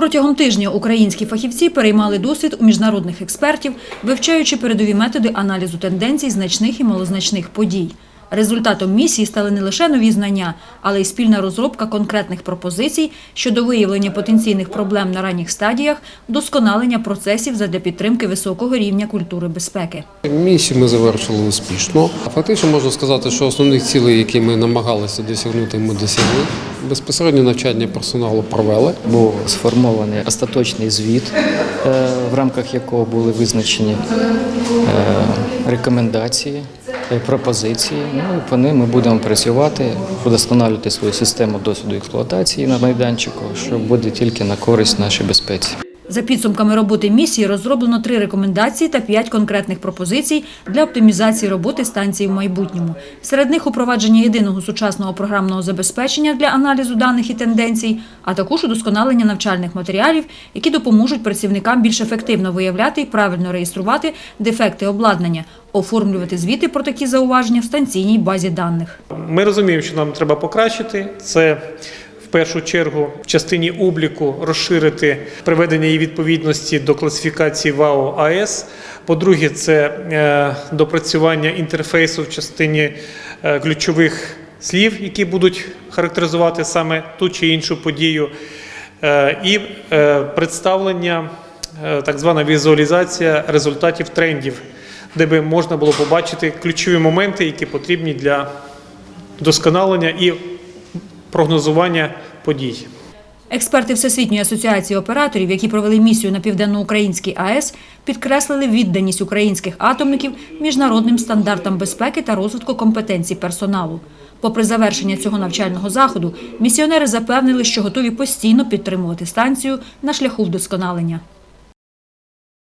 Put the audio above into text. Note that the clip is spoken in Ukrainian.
Протягом тижня українські фахівці переймали досвід у міжнародних експертів, вивчаючи передові методи аналізу тенденцій значних і малозначних подій. Результатом місії стали не лише нові знання, але й спільна розробка конкретних пропозицій щодо виявлення потенційних проблем на ранніх стадіях, вдосконалення процесів задля підтримки високого рівня культури безпеки. Місію ми завершили успішно. Фактично можна сказати, що основних цілей, які ми намагалися досягнути, ми досягли. Безпосередньо навчання персоналу провели. був сформований остаточний звіт, е, в рамках якого були визначені е, рекомендації, пропозиції. Ну і по ним ми будемо працювати, вдосконалювати свою систему досвіду експлуатації на майданчику, що буде тільки на користь нашій безпеці. За підсумками роботи місії розроблено три рекомендації та п'ять конкретних пропозицій для оптимізації роботи станції в майбутньому. Серед них упровадження єдиного сучасного програмного забезпечення для аналізу даних і тенденцій, а також удосконалення навчальних матеріалів, які допоможуть працівникам більш ефективно виявляти і правильно реєструвати дефекти обладнання, оформлювати звіти про такі зауваження в станційній базі даних. Ми розуміємо, що нам треба покращити. Це першу чергу в частині обліку розширити приведення її відповідності до класифікації ВАО АЕС. По-друге, це е, допрацювання інтерфейсу в частині е, ключових слів, які будуть характеризувати саме ту чи іншу подію, Е, і представлення, так звана візуалізація результатів трендів, де би можна було побачити ключові моменти, які потрібні для вдосконалення і прогнозування подій. Експерти Всесвітньої асоціації операторів, які провели місію на південноукраїнській АЕС, підкреслили відданість українських атомників міжнародним стандартам безпеки та розвитку компетенцій персоналу. Попри завершення цього навчального заходу, місіонери запевнили, що готові постійно підтримувати станцію на шляху вдосконалення.